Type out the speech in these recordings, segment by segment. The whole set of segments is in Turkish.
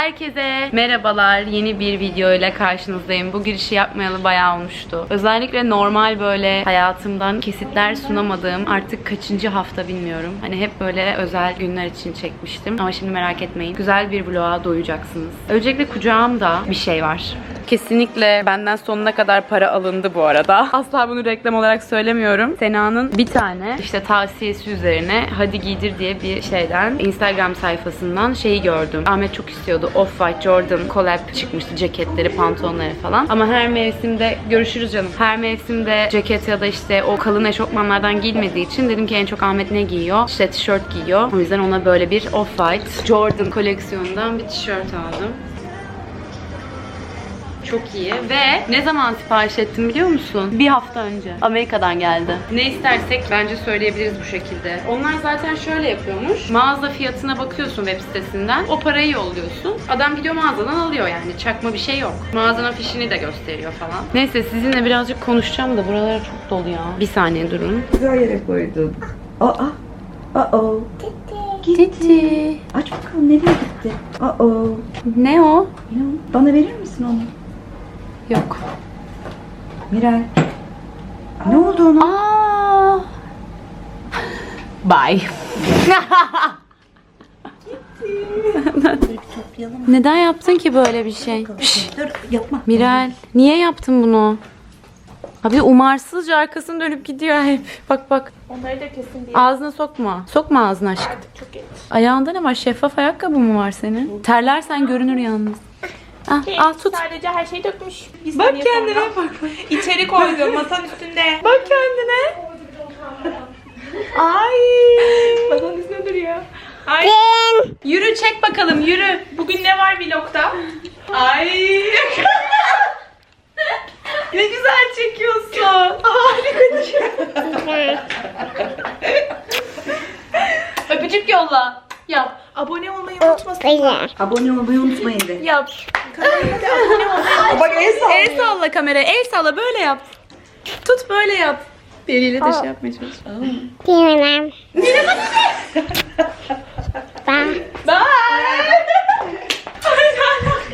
Herkese merhabalar. Yeni bir video ile karşınızdayım. Bu girişi yapmayalı bayağı olmuştu. Özellikle normal böyle hayatımdan kesitler sunamadığım artık kaçıncı hafta bilmiyorum. Hani hep böyle özel günler için çekmiştim. Ama şimdi merak etmeyin. Güzel bir vloga doyacaksınız. Öncelikle kucağımda bir şey var. Kesinlikle benden sonuna kadar para alındı bu arada. Asla bunu reklam olarak söylemiyorum. Sena'nın bir tane işte tavsiyesi üzerine hadi giydir diye bir şeyden Instagram sayfasından şeyi gördüm. Ahmet çok istiyordu. Off-White Jordan collab çıkmıştı ceketleri, pantolonları falan. Ama her mevsimde görüşürüz canım. Her mevsimde ceket ya da işte o kalın eşofmanlardan giyilmediği için dedim ki en çok Ahmet ne giyiyor? İşte tişört giyiyor. O yüzden ona böyle bir Off-White Jordan koleksiyonundan bir tişört aldım. Çok iyi ve ne zaman sipariş ettim biliyor musun? Bir hafta önce. Amerika'dan geldi. Ne istersek bence söyleyebiliriz bu şekilde. Onlar zaten şöyle yapıyormuş. Mağaza fiyatına bakıyorsun web sitesinden. O parayı yolluyorsun. Adam gidiyor mağazadan alıyor yani. Çakma bir şey yok. Mağazanın fişini de gösteriyor falan. Neyse sizinle birazcık konuşacağım da buralara çok dolu ya. Bir saniye durun. Güzel yere koydun. Aa. Aa. Titi. Aç bakalım nereye gitti? Aa. Ne o? Ne o? Bana verir misin onu? Yok. Miray. Ne oldu ona? Aa. Bye. Neden yaptın ki böyle bir şey? Dur yapma. Miral, niye yaptın bunu? Abi umarsızca arkasını dönüp gidiyor hep. Bak bak. Onları da kesin diye. Ağzına sokma. Sokma ağzına aşkım. Çok geç. Ayağında ne var? Şeffaf ayakkabı mı var senin? Terlersen görünür yalnız. Ah, al tut. Sadece her şeyi dökmüş. Bir Bak saniye kendine sonra. bak. İçeri koydum masanın üstünde. Bak kendine. Ay. Masanın üstünde duruyor. Ay. Yürü çek bakalım yürü. Bugün ne var vlogda? Ay. ne güzel çekiyorsun. Harika. Öpücük yolla. Yap. Abone olmayı unutmasın. Abone olmayı unutmayın de. Yap. Kanalıma da abone olmayı Bak el salla. El salla kameraya. El salla böyle yap. Tut böyle yap. Eliyle de şey yapmaya çalış. Bye.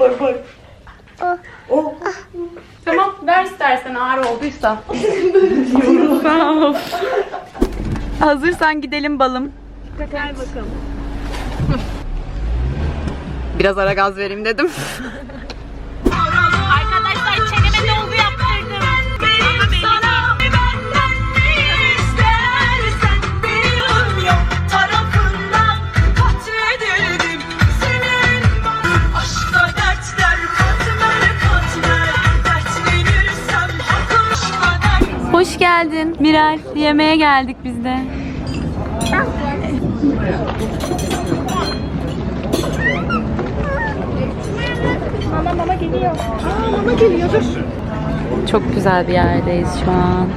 Bak bak. Oh. Tamam ver istersen ağır olduysa. Hazırsan gidelim balım. Gel bakalım. Biraz ara gaz vereyim dedim. Arkadaşlar çeneme dolgu yaptırdım. Hoş geldin Miral. Yemeğe geldik biz de. Mama mama geliyor. Aa mama geliyor dur. Çok güzel bir yerdeyiz şu an.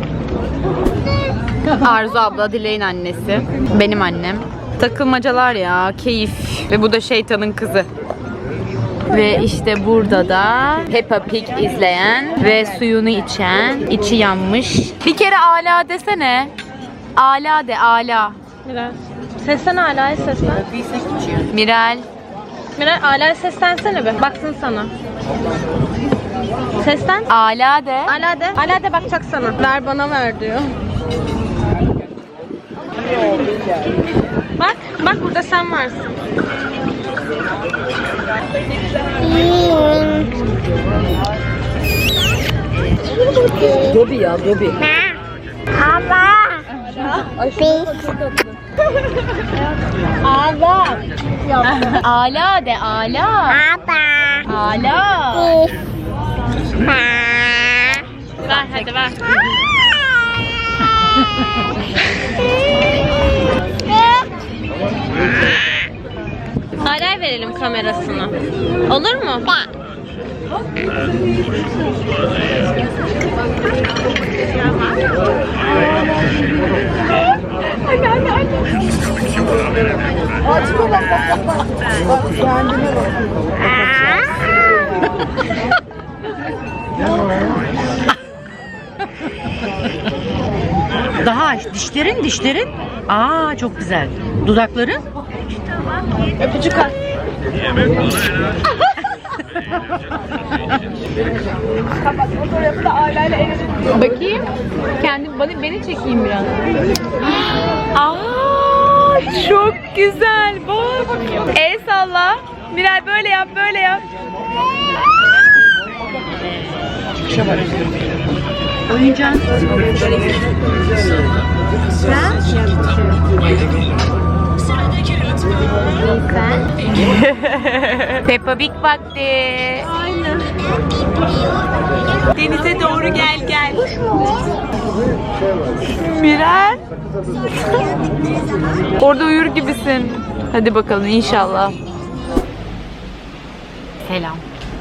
Arzu abla Dilek'in annesi. Benim annem. Takılmacalar ya, keyif. Ve bu da şeytanın kızı. Ve işte burada da Peppa Pig izleyen ve suyunu içen, içi yanmış. Bir kere ala desene. Ala de, ala. Miray. Seslen Ala'ya seslen. Miral. Miray Ala'ya seslensene be. Baksın sana. Seslen. Ala de. Ala de. Ala de bakacak sana. Ver bana ver diyor. Bak, bak burada sen varsın. Dobi ya Dobi. Ala de, ala. Ala. Ver hadi ver. Ala'ya verelim kamerasını. Olur mu? Daha aç. Dişlerin, dişlerin. Aa çok güzel. Dudakların. Öpücük at. Kapat. Fotoğrafı da aileyle el ele Bakayım. Kendi beni, beni çekeyim biraz. Aa, çok güzel. Bak. El salla. Miray böyle yap, böyle yap. Oyuncağın. Peppa Big vakti. Aynen. Denize doğru gel gel. Miray. Orada uyur gibisin. Hadi bakalım inşallah. Selam.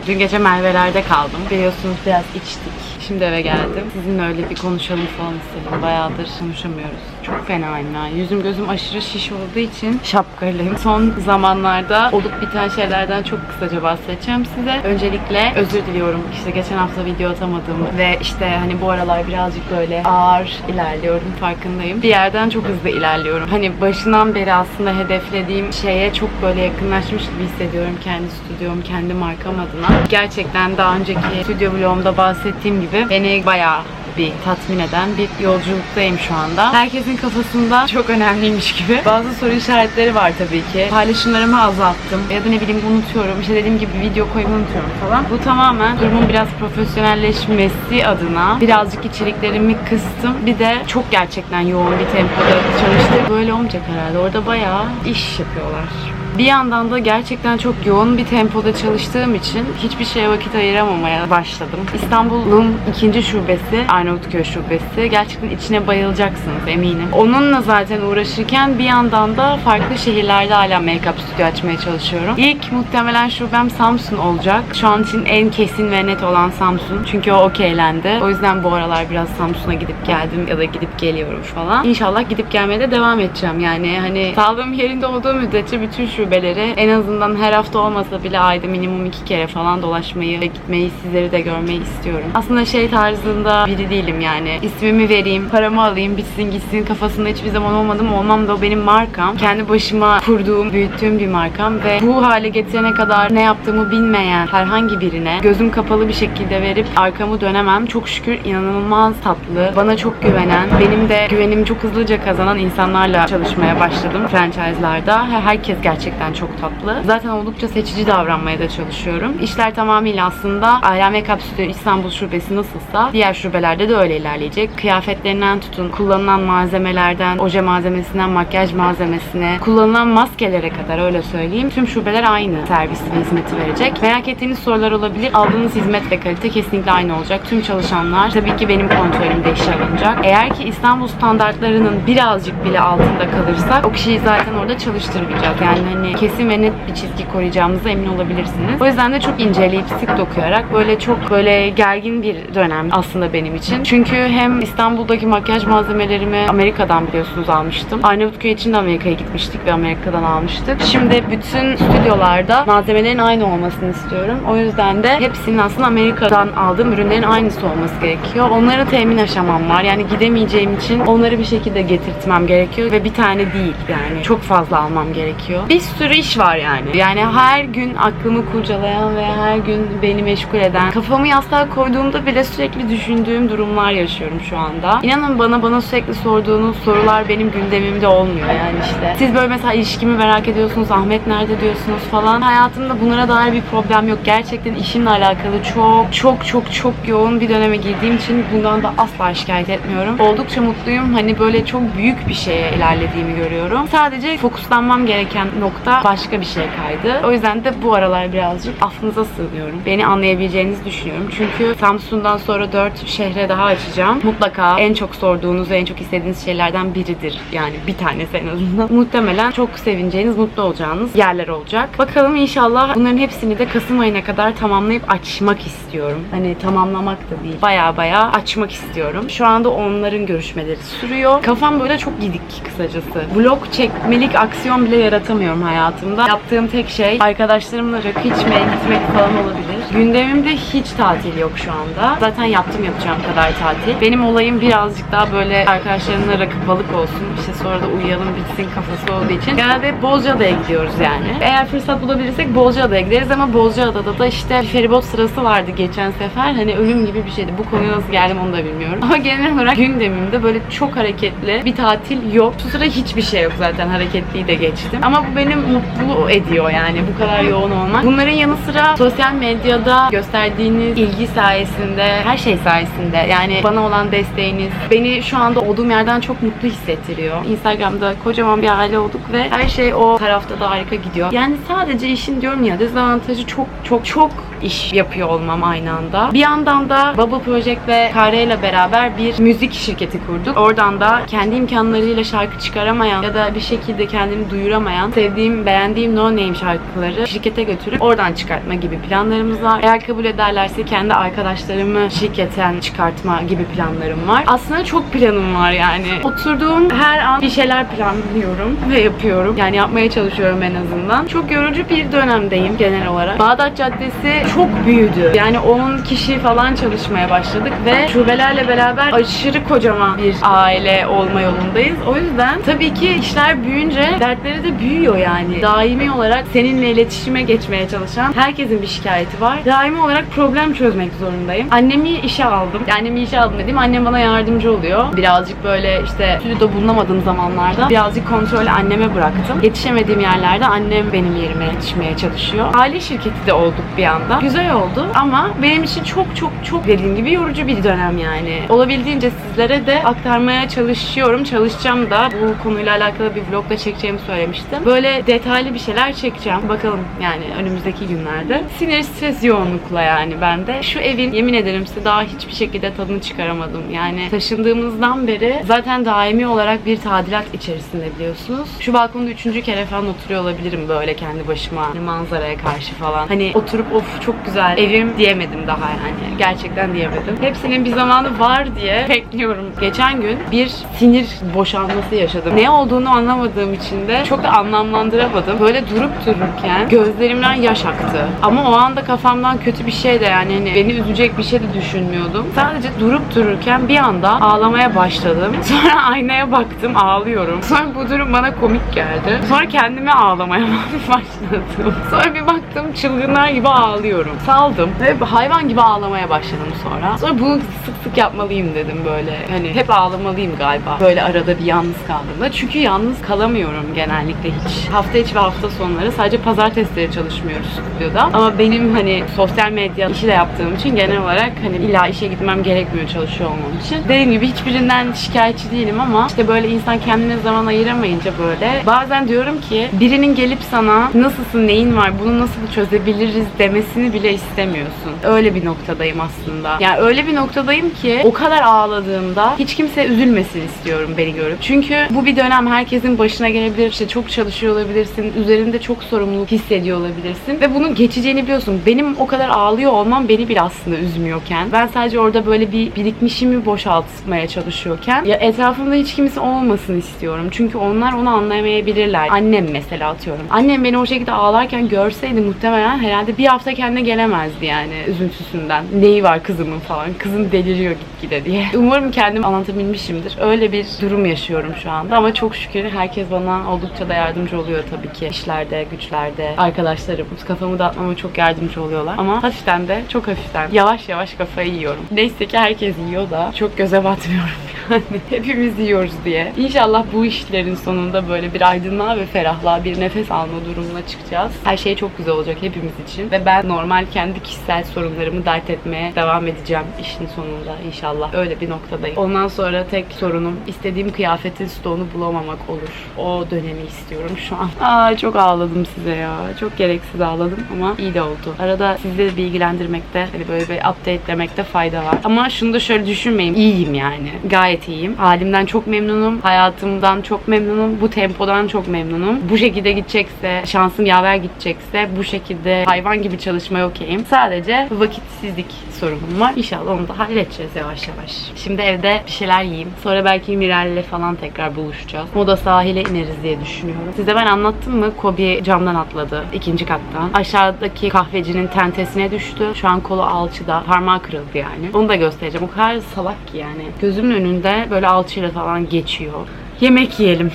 Dün gece Merve'lerde kaldım. Biliyorsunuz biraz içtik. Şimdi eve geldim. Sizinle öyle bir konuşalım falan istedim. Bayağıdır konuşamıyoruz. Çok fenayım yani. Yüzüm gözüm aşırı şiş olduğu için şapkalıyım. Son zamanlarda olup biten şeylerden çok kısaca bahsedeceğim size. Öncelikle özür diliyorum. İşte geçen hafta video atamadım ve işte hani bu aralar birazcık böyle ağır ilerliyorum farkındayım. Bir yerden çok hızlı ilerliyorum. Hani başından beri aslında hedeflediğim şeye çok böyle yakınlaşmış gibi hissediyorum kendi stüdyom, kendi markam adına. Gerçekten daha önceki stüdyo vlogumda bahsettiğim gibi beni bayağı bir tatmin eden bir yolculuktayım şu anda. Herkesin kafasında çok önemliymiş gibi. Bazı soru işaretleri var tabii ki. Paylaşımlarımı azalttım. Ya da ne bileyim unutuyorum. İşte dediğim gibi video koymayı unutuyorum falan. Bu tamamen durumun biraz profesyonelleşmesi adına birazcık içeriklerimi kıstım. Bir de çok gerçekten yoğun bir tempoda çalıştık. Böyle olmayacak herhalde. Orada bayağı iş yapıyorlar. Bir yandan da gerçekten çok yoğun bir tempoda çalıştığım için hiçbir şeye vakit ayıramamaya başladım. İstanbul'un ikinci şubesi, Arnavutköy şubesi. Gerçekten içine bayılacaksınız eminim. Onunla zaten uğraşırken bir yandan da farklı şehirlerde hala make-up stüdyo açmaya çalışıyorum. İlk muhtemelen şubem Samsun olacak. Şu an için en kesin ve net olan Samsun. Çünkü o okeylendi. O yüzden bu aralar biraz Samsun'a gidip geldim ya da gidip geliyorum falan. İnşallah gidip gelmeye de devam edeceğim. Yani hani sağlığım yerinde olduğu müddetçe bütün şubeleri en azından her hafta olmasa bile ayda minimum iki kere falan dolaşmayı gitmeyi sizleri de görmeyi istiyorum. Aslında şey tarzında biri değilim yani. İsmimi vereyim, paramı alayım, bitsin gitsin kafasında hiçbir zaman olmadım. Olmam da o benim markam. Kendi başıma kurduğum, büyüttüğüm bir markam ve bu hale getirene kadar ne yaptığımı bilmeyen herhangi birine gözüm kapalı bir şekilde verip arkamı dönemem. Çok şükür inanılmaz tatlı, bana çok güvenen, benim de güvenimi çok hızlıca kazanan insanlarla çalışmaya başladım franchise'larda. Her- Herkes gerçekten çok tatlı. Zaten oldukça seçici davranmaya da çalışıyorum. İşler tamamıyla aslında ve Stüdyo İstanbul şubesi nasılsa diğer şubelerde de öyle ilerleyecek. Kıyafetlerinden tutun, kullanılan malzemelerden, oje malzemesinden makyaj malzemesine, kullanılan maskelere kadar öyle söyleyeyim. Tüm şubeler aynı servis ve hizmeti verecek. Merak ettiğiniz sorular olabilir. Aldığınız hizmet ve kalite kesinlikle aynı olacak. Tüm çalışanlar tabii ki benim kontrolümde işe alınacak. Eğer ki İstanbul standartlarının birazcık bile altında kalırsak o kişiyi zaten orada çalıştırmayacak. Yani hani kesin ve net bir çizgi koruyacağımıza emin olabilirsiniz. O yüzden de çok inceleyip sık dokuyarak böyle çok böyle gergin bir dönem aslında benim için. Çünkü hem İstanbul'daki makyaj malzemelerimi Amerika'dan biliyorsunuz almıştım. Arnavutköy için de Amerika'ya gitmiştik ve Amerika'dan almıştık. Şimdi bütün stüdyolarda malzemelerin aynı olmasını istiyorum. O yüzden de hepsinin aslında Amerika'dan aldığım ürünlerin aynısı olması gerekiyor. Onlara temin aşamam var. Yani gidemeyeceğim için onları bir şekilde getirtmem gerekiyor ve bir tane değil yani. Çok fazla almam gerekiyor. Bir sürü iş var yani. Yani her gün aklımı kurcalayan ve her gün beni meşgul eden, kafamı yastığa koyduğumda bile sürekli düşündüğüm durumlar yaşıyorum şu anda. İnanın bana bana sürekli sorduğunuz sorular benim gündemimde olmuyor yani işte. Siz böyle mesela ilişkimi merak ediyorsunuz, Ahmet nerede diyorsunuz falan. Hayatımda bunlara dair bir problem yok. Gerçekten işimle alakalı çok çok çok çok yoğun bir döneme girdiğim için bundan da asla şikayet etmiyorum. Oldukça mutluyum. Hani böyle çok büyük bir şeye ilerlediğimi görüyorum. Sadece fokuslanmam gereken nokta başka bir şey kaydı. O yüzden de bu aralar birazcık affınıza sığınıyorum. Beni anlayabileceğinizi düşünüyorum. Çünkü Samsun'dan sonra 4 şehre daha açacağım. Mutlaka en çok sorduğunuz ve en çok istediğiniz şeylerden biridir. Yani bir tanesi en azından. Muhtemelen çok sevineceğiniz, mutlu olacağınız yerler olacak. Bakalım inşallah bunların hepsini de Kasım ayına kadar tamamlayıp açmak istiyorum. Hani tamamlamak da değil. Baya baya açmak istiyorum. Şu anda onların görüşmeleri sürüyor. Kafam böyle çok gidik kısacası. Vlog çekmelik aksiyon bile yaratamıyorum hayatımda. Yaptığım tek şey arkadaşlarımla rakı içmeye gitmek falan olabilir. Gündemimde hiç tatil yok şu anda. Zaten yaptım yapacağım kadar tatil. Benim olayım birazcık daha böyle arkadaşlarımla rakı balık olsun. İşte sonra da uyuyalım bitsin kafası olduğu için. Genelde Bozcaada'ya gidiyoruz yani. Eğer fırsat bulabilirsek Bozcaada'ya gideriz ama Bozcaada'da da işte feribot sırası vardı geçen sefer. Hani ölüm gibi bir şeydi. Bu konuya nasıl geldim onu da bilmiyorum. Ama genel olarak gündemimde böyle çok hareketli bir tatil yok. Şu sıra hiçbir şey yok zaten. Hareketliyi de geçtim. Ama bu mutlu ediyor yani bu kadar yoğun olmak. Bunların yanı sıra sosyal medyada gösterdiğiniz ilgi sayesinde, her şey sayesinde yani bana olan desteğiniz beni şu anda olduğum yerden çok mutlu hissettiriyor. Instagram'da kocaman bir aile olduk ve her şey o tarafta da harika gidiyor. Yani sadece işin diyorum ya dezavantajı çok çok çok iş yapıyor olmam aynı anda. Bir yandan da Bubble Project ve Kare ile beraber bir müzik şirketi kurduk. Oradan da kendi imkanlarıyla şarkı çıkaramayan ya da bir şekilde kendini duyuramayan, sevdiğim, beğendiğim no name şarkıları şirkete götürüp oradan çıkartma gibi planlarımız var. Eğer kabul ederlerse kendi arkadaşlarımı şirketten çıkartma gibi planlarım var. Aslında çok planım var yani. Oturduğum her an bir şeyler planlıyorum ve yapıyorum. Yani yapmaya çalışıyorum en azından. Çok yorucu bir dönemdeyim genel olarak. Bağdat Caddesi çok büyüdü. Yani 10 kişi falan çalışmaya başladık ve şubelerle beraber aşırı kocaman bir aile olma yolundayız. O yüzden tabii ki işler büyüyünce dertleri de büyüyor yani. Daimi olarak seninle iletişime geçmeye çalışan herkesin bir şikayeti var. Daimi olarak problem çözmek zorundayım. Annemi işe aldım. Annemi işe aldım dediğim annem bana yardımcı oluyor. Birazcık böyle işte stüdyoda bulunamadığım zamanlarda birazcık kontrolü anneme bıraktım. Yetişemediğim yerlerde annem benim yerime yetişmeye çalışıyor. Aile şirketi de olduk bir anda. Güzel oldu ama benim için çok çok çok dediğim gibi yorucu bir dönem yani. Olabildiğince sizlere de aktarmaya çalışıyorum. Çalışacağım da bu konuyla alakalı bir vlog da çekeceğimi söylemiştim. Böyle detaylı bir şeyler çekeceğim. Bakalım yani önümüzdeki günlerde. Sinir stres yoğunlukla yani ben de. Şu evin yemin ederim size daha hiçbir şekilde tadını çıkaramadım. Yani taşındığımızdan beri zaten daimi olarak bir tadilat içerisinde biliyorsunuz. Şu balkonda üçüncü kere falan oturuyor olabilirim böyle kendi başıma. Hani manzaraya karşı falan. Hani oturup of çok güzel evim diyemedim daha yani. Gerçekten diyemedim. Hepsinin bir zamanı var diye bekliyorum. Geçen gün bir sinir boşalması yaşadım. Ne olduğunu anlamadığım için de çok da anlamlandıramadım. Böyle durup dururken gözlerimden yaş aktı. Ama o anda kafamdan kötü bir şey de yani hani beni üzecek bir şey de düşünmüyordum. Sadece durup dururken bir anda ağlamaya başladım. Sonra aynaya baktım ağlıyorum. Sonra bu durum bana komik geldi. Sonra kendime ağlamaya başladım. Sonra bir baktım çılgınlar gibi ağlıyorum. Saldım ve hayvan gibi ağlamaya başladım sonra. Sonra bunu sık sık yapmalıyım dedim böyle. Hani hep ağlamalıyım galiba. Böyle arada bir yalnız kaldığımda. Çünkü yalnız kalamıyorum genellikle hiç. Hafta içi ve hafta sonları sadece pazartesileri çalışmıyoruz stüdyoda. Ama benim hani sosyal medya işi de yaptığım için genel olarak hani illa işe gitmem gerekmiyor çalışıyor olmam için. Dediğim gibi hiçbirinden şikayetçi değilim ama işte böyle insan kendine zaman ayıramayınca böyle bazen diyorum ki birinin gelip sana nasılsın, neyin var, bunu nasıl çözebiliriz demesini bile istemiyorsun. Öyle bir noktadayım aslında. Yani öyle bir noktadayım ki o kadar ağladığımda hiç kimse üzülmesin istiyorum beni görüp. Çünkü bu bir dönem herkesin başına gelebilir. İşte çok çalışıyor olabilirsin. Üzerinde çok sorumluluk hissediyor olabilirsin. Ve bunun geçeceğini biliyorsun. Benim o kadar ağlıyor olmam beni bile aslında üzmüyorken. Ben sadece orada böyle bir birikmişimi boşaltmaya çalışıyorken ya etrafımda hiç kimse olmasın istiyorum. Çünkü onlar onu anlayamayabilirler. Annem mesela atıyorum. Annem beni o şekilde ağlarken görseydi muhtemelen herhalde bir hafta kendine gelemezdi yani üzüntüsünden. Neyi var kızımın falan. Kızım deliriyor gitgide diye. Umarım kendim anlatabilmişimdir. Öyle bir durum yaşıyorum şu anda ama çok şükür herkes bana oldukça da yardımcı oluyor tabii ki. İşlerde, güçlerde, arkadaşlarım kafamı dağıtmama çok yardımcı oluyorlar. Ama hafiften de çok hafiften yavaş yavaş kafayı yiyorum. Neyse ki herkes yiyor da çok göze batmıyorum yani. Hepimiz yiyoruz diye. İnşallah bu işlerin sonunda böyle bir aydınlığa ve ferahlığa bir nefes alma durumuna çıkacağız. Her şey çok güzel olacak hepimiz için. Ve ben normal kendi kişisel sorunlarımı dert etmeye devam edeceğim işin sonunda inşallah. Öyle bir noktadayım. Ondan sonra tek sorunum istediğim kıyafetin stoğunu bulamamak olur. O dönemi istiyorum şu an. Aa çok ağladım size ya. Çok gereksiz ağladım ama iyi de oldu. Arada sizleri bilgilendirmekte hani böyle bir update demekte fayda var. Ama şunu da şöyle düşünmeyin. İyiyim yani. Gayet iyiyim. Halimden çok memnunum. Hayatımdan çok memnunum. Bu tempodan çok memnunum. Bu şekilde gidecekse, şansım yaver gidecekse bu şekilde hayvan gibi çalışmaya okeyim. Sadece vakitsizlik sorunum var. İnşallah onu da halledeceğiz yavaş yavaş. Şimdi evde bir şeyler yiyeyim. Sonra belki Miral'le falan tekrar buluşacağız. Moda sahile ineriz diye düşünüyorum. Size ben anlattım mı? Kobe camdan atladı ikinci kattan. Aşağıdaki kahvecinin tentesine düştü. Şu an kolu alçıda. Parmağı kırıldı yani. Onu da göstereceğim. O kadar salak ki yani. Gözümün önünde böyle alçıyla falan geçiyor. Yemek yiyelim.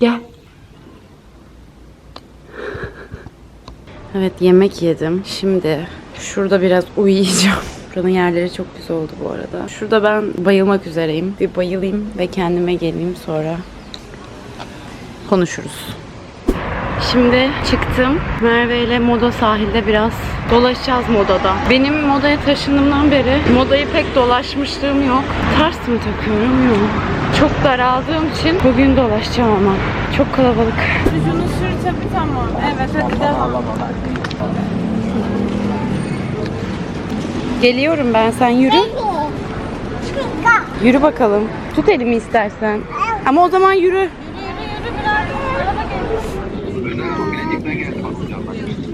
Gel. Evet yemek yedim. Şimdi şurada biraz uyuyacağım. Buranın yerleri çok güzel oldu bu arada. Şurada ben bayılmak üzereyim. Bir bayılayım ve kendime geleyim sonra konuşuruz. Şimdi çıktım. Merve ile Moda sahilde biraz dolaşacağız Moda'da. Benim Moda'ya taşındığımdan beri Moda'yı pek dolaşmışlığım yok. Ters mi takıyorum? Yok. Çok daraldığım için bugün dolaşacağım ama. Çok kalabalık. Şunu sür tabii tamam. Evet hadi devam. Geliyorum ben sen yürü. Yürü bakalım. Tut elimi istersen. Ama o zaman yürü.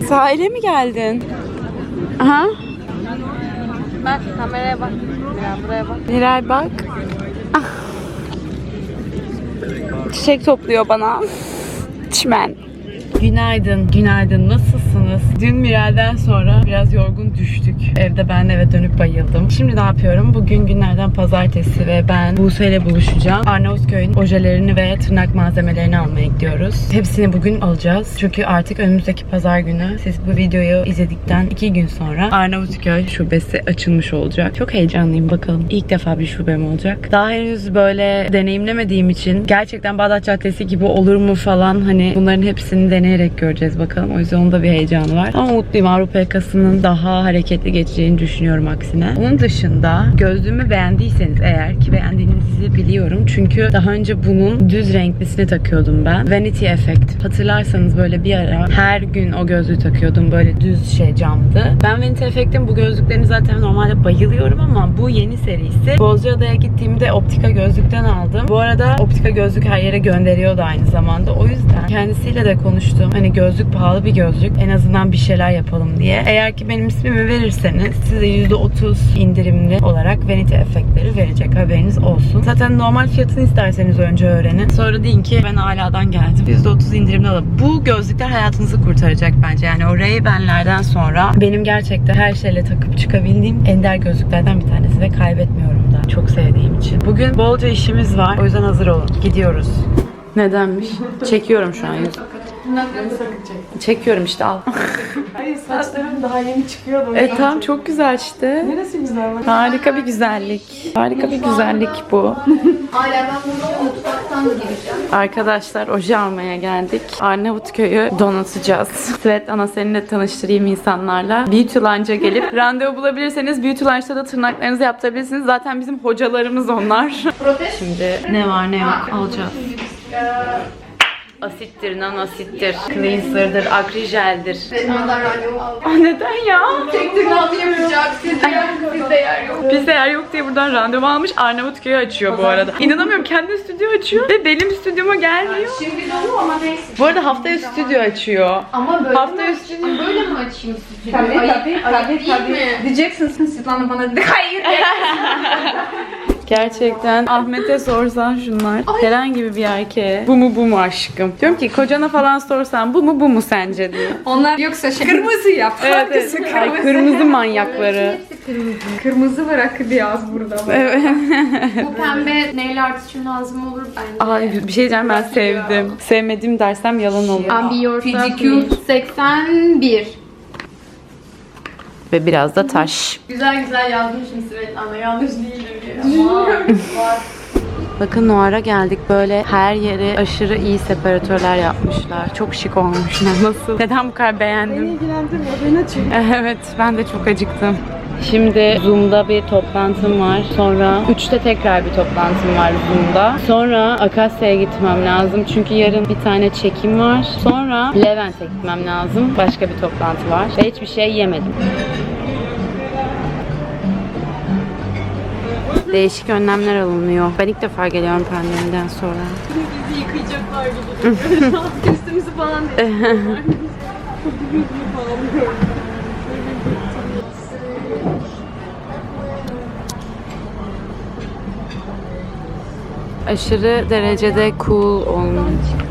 Sahile mi geldin? Aha. Bak kameraya bak. Biraz buraya bak. Miray bak. Ah. Çiçek topluyor bana. Çimen. Günaydın, günaydın. Nasılsınız? Dün Miray'den sonra biraz yorgun düştük. Evde ben eve dönüp bayıldım. Şimdi ne yapıyorum? Bugün günlerden pazartesi ve ben Buse ile buluşacağım. Arnavutköy'ün ojelerini ve tırnak malzemelerini almaya gidiyoruz. Hepsini bugün alacağız. Çünkü artık önümüzdeki pazar günü siz bu videoyu izledikten iki gün sonra Arnavutköy şubesi açılmış olacak. Çok heyecanlıyım bakalım. İlk defa bir şubem olacak. Daha henüz böyle deneyimlemediğim için gerçekten Bağdat Caddesi gibi olur mu falan hani bunların hepsini deneyerek göreceğiz bakalım. O yüzden onda bir heyecanı var. Ama mutluyum Avrupa yakasının daha hareketli geçeceğini düşünüyorum aksine. Onun dışında gözlüğümü beğendiyseniz eğer ki beğendiğinizi biliyorum. Çünkü daha önce bunun düz renklisini takıyordum ben. Vanity Effect. Hatırlarsanız böyle bir ara her gün o gözlüğü takıyordum. Böyle düz şey camdı. Ben Vanity Effect'in bu gözlüklerini zaten normalde bayılıyorum ama bu yeni serisi. Bozcaada'ya gittiğimde optika gözlükten aldım. Bu arada optika gözlük her yere gönderiyordu aynı zamanda. O yüzden kendisiyle de konuştum. Hani gözlük pahalı bir gözlük. En azından bir şeyler yapalım diye. Eğer ki benim ismimi verirseniz size %30 indirimli olarak Vanity Effect'leri verecek. Haberiniz olsun. Zaten normal fiyatını isterseniz önce öğrenin. Sonra deyin ki ben aladan geldim. %30 indirimli alın. Bu gözlükler hayatınızı kurtaracak bence. Yani o Ray-Ban'lerden sonra benim gerçekten her şeyle takıp çıkabildiğim ender gözlüklerden bir tanesi ve kaybetmiyorum da. Çok sevdiğim için. Bugün bolca işimiz var. O yüzden hazır olun. Gidiyoruz. Nedenmiş? Çekiyorum şu an yüz. Çekiyorum işte al. Hayır saçlarım daha yeni çıkıyordu. E tamam çok güzel işte. Neresi güzel bak. Harika bir güzellik. Harika bir güzellik bu. Arkadaşlar oje almaya geldik. Arnavutköy'ü donatacağız. Svetlana seninle tanıştırayım insanlarla. Beauty Lunch'a gelip randevu bulabilirseniz Beauty Lunch'ta da tırnaklarınızı yaptırabilirsiniz. Zaten bizim hocalarımız onlar. Şimdi ne var ne yok alacağız. Asittir, nanasittir, cleanser'dır, akrijeldir. Aa, neden ya? Bizde yer yok diye buradan randevu almış. Arnavutköy'ü açıyor bu arada. İnanamıyorum kendi stüdyo açıyor ve benim stüdyoma gelmiyor. Şimdi dolu ama neyse. Bu arada haftaya stüdyo açıyor. Ama böyle Haftaya mi stüdyo. Böyle mi açayım stüdyoyu? Tabii tabii ayıp tabii tabii. Diyeceksin Svetlana bana dedi. Hayır. Gerçekten Ahmet'e sorsan şunlar. Herhangi bir erkeğe bu mu bu mu aşkım? Diyorum ki kocana falan sorsan bu mu bu mu sence diye. Onlar yoksa şey. Kırmızı yap. Evet, evet. Ay, kırmızı? kırmızı manyakları. Kırmızı bırak yaz burada. Evet. Bu pembe nail art için lazım olur bence. Ay bir şey diyeceğim ben sevdim. Sevmedim dersem yalan olur. Abi Pedicure 81. Ve biraz da taş. Güzel güzel yazmışım Svetlana. Yanlış değildir Bakın Noir'a geldik. Böyle her yere aşırı iyi separatörler yapmışlar. Çok şık olmuşlar. Nasıl? Neden bu kadar beğendim? ilgilendirmiyor. Beni açıyor. Evet, ben de çok acıktım. Şimdi Zoom'da bir toplantım var. Sonra 3'te tekrar bir toplantım var Zoom'da. Sonra Akasya'ya gitmem lazım. Çünkü yarın bir tane çekim var. Sonra Levent'e gitmem lazım. Başka bir toplantı var. Ve hiçbir şey yemedim. Değişik önlemler alınıyor. Ben ilk defa geliyorum pandemiden sonra. Bizi yıkayacaklar gibi. Üstümüzü falan değil. Aşırı derecede cool olmuş.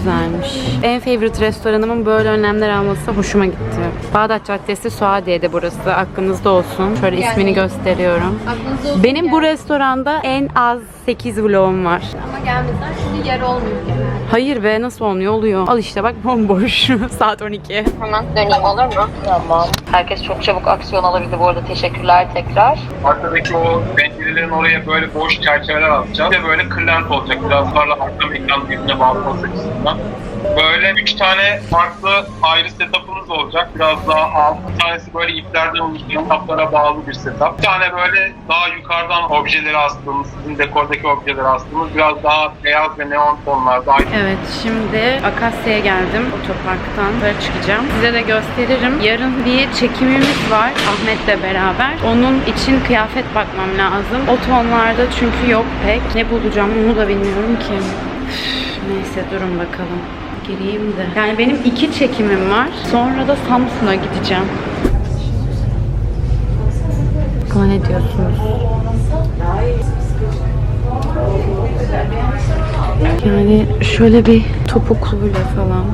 Güzelmiş. En favorite restoranımın böyle önlemler alması hoşuma gitti. Bağdat Caddesi Suadiye'de burası. Aklınızda olsun. Şöyle ismini gösteriyorum. Benim bu restoranda en az 8 vlogum var. Ama gelmezler çünkü yer olmuyor genelde. Hayır be nasıl olmuyor? Oluyor. Al işte bak bomboş. Saat 12. Hemen döneyim olur mu? Tamam. Herkes çok çabuk aksiyon alabildi bu arada. Teşekkürler tekrar. Arkadaki o pencerelerin oraya böyle boş çerçeveler atacağız. Bir de böyle kırlent olacak. Biraz daha rahatlam ekran birbirine bağlaması açısından. Böyle üç tane farklı ayrı setup'ımız olacak. Biraz daha alt. Bir tanesi böyle iplerden oluşan kaplara bağlı bir setup. Bir tane böyle daha yukarıdan objeleri astığımız, sizin dekordaki objeleri astığımız biraz daha beyaz ve neon tonlarda. Evet şimdi Akasya'ya geldim otoparktan böyle çıkacağım. Size de gösteririm. Yarın bir çekimimiz var Ahmet'le beraber. Onun için kıyafet bakmam lazım. O tonlarda çünkü yok pek. Ne bulacağım onu da bilmiyorum ki. Üf, Neyse durun bakalım. Gireyim de. Yani benim iki çekimim var. Sonra da Samsun'a gideceğim. Buna ne diyorsunuz? Yani şöyle bir topukluyla falan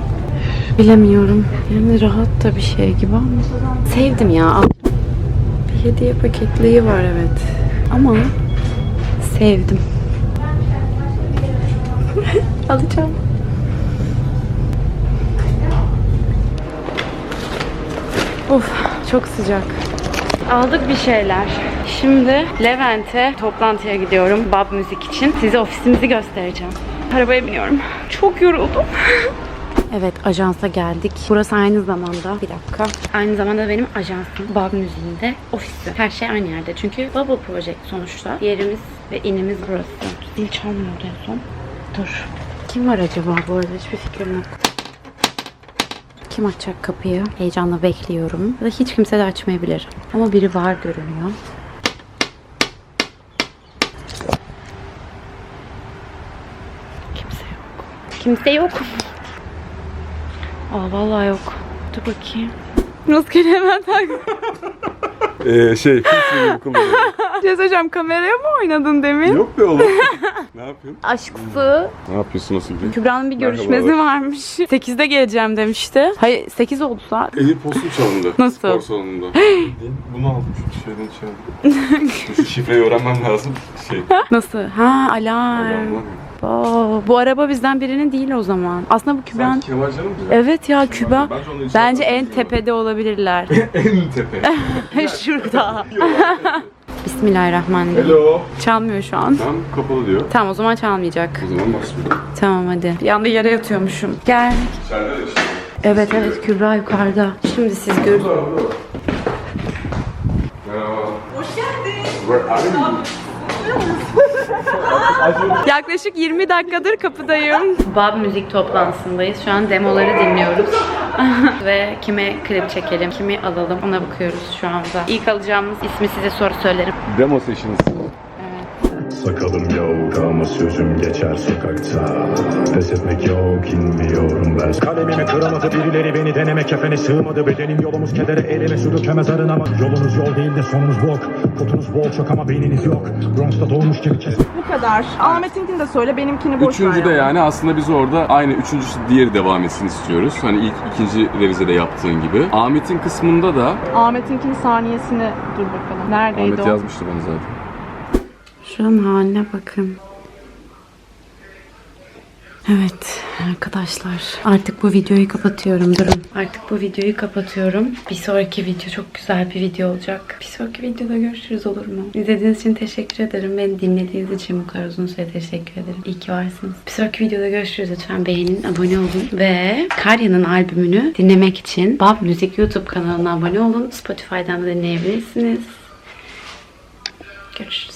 bilemiyorum. Yani rahat da bir şey gibi ama sevdim ya. Bir hediye paketliği var evet. Ama sevdim. Alacağım. Of çok sıcak. Aldık bir şeyler. Şimdi Levent'e toplantıya gidiyorum Bab Müzik için. Size ofisimizi göstereceğim. Arabaya biniyorum. Çok yoruldum. Evet ajansa geldik. Burası aynı zamanda bir dakika. Aynı zamanda benim ajansım. Bab Müziği'nde ofisi. Her şey aynı yerde. Çünkü Bubble Project sonuçta. Yerimiz ve inimiz burası. Zil çalmıyordu en son. Dur. Kim var acaba bu arada? Hiçbir fikrim yok. Kim açacak kapıyı? Heyecanla bekliyorum. Ya da hiç kimse de açmayabilir. Ama biri var görünüyor. Kimse yok. Kimse yok. Aa vallahi yok. Dur bakayım. Rastgele hemen tak. Ee, şey, gibi kullanıyorum. şey söyleyeceğim kameraya mı oynadın demin? Yok be oğlum. Ne yapıyorsun? Aşksı. Ne yapıyorsun, nasıl gidiyor? Kübra'nın bir Merhabalar. görüşmesi varmış. 8'de geleceğim demişti. Hayır 8 oldu saat. Eli postum çalındı. Nasıl? Spor salonunda. Bunu aldım şu şeyden çaldım. şu şifreyi öğrenmem lazım. Şey, Nasıl? Ha alarm. Aa, bu araba bizden birinin değil o zaman. Aslında bu Kübra'nın... Kemal Can'ı mı? Evet ya Kübra. Bence Bence en istiyorum. tepede olabilirler. en tepe. Şurada. Bismillahirrahmanirrahim. Hello. Çalmıyor şu an. Tam kapalı diyor. Tamam o zaman çalmayacak. O zaman basmıyor. Tamam hadi. Bir anda yere yatıyormuşum. Gel. İçeride de işte. Evet evet Kübra yukarıda. Şimdi siz gör. Merhaba. Hoş geldin. Where are you? Yaklaşık 20 dakikadır kapıdayım. Bab müzik toplantısındayız. Şu an demoları dinliyoruz. Ve kime klip çekelim, kimi alalım ona bakıyoruz şu anda. İlk alacağımız ismi size sonra söylerim. Demo sessions. Sakalım yok ama sözüm geçer sokakta Pes etmek yok inmiyorum ben Kalemimi kıramadı birileri beni deneme kefene sığmadı Bedenim yolumuz kedere elime su dökemez arınama Yolunuz yol değil de sonunuz bok Potunuz bol çok ama beyniniz yok Bronx'ta doğmuş gibi kes Bu kadar. Ahmet'inkini de söyle, benimkini boş ver. Üçüncü de ya. yani aslında biz orada aynı üçüncü diğeri devam etsin istiyoruz. Hani ilk ikinci revizede yaptığın gibi. Ahmet'in kısmında da Ahmet'inkini saniyesini dur bakalım. Neredeydi Ahmet o? yazmıştı bana zaten. Şuranın haline bakın. Evet arkadaşlar artık bu videoyu kapatıyorum durun. Artık bu videoyu kapatıyorum. Bir sonraki video çok güzel bir video olacak. Bir sonraki videoda görüşürüz olur mu? İzlediğiniz için teşekkür ederim. Beni dinlediğiniz için bu kadar uzun süre teşekkür ederim. İyi ki varsınız. Bir sonraki videoda görüşürüz. Lütfen beğenin, abone olun. Ve Karya'nın albümünü dinlemek için Bab Müzik YouTube kanalına abone olun. Spotify'dan da dinleyebilirsiniz. Görüşürüz.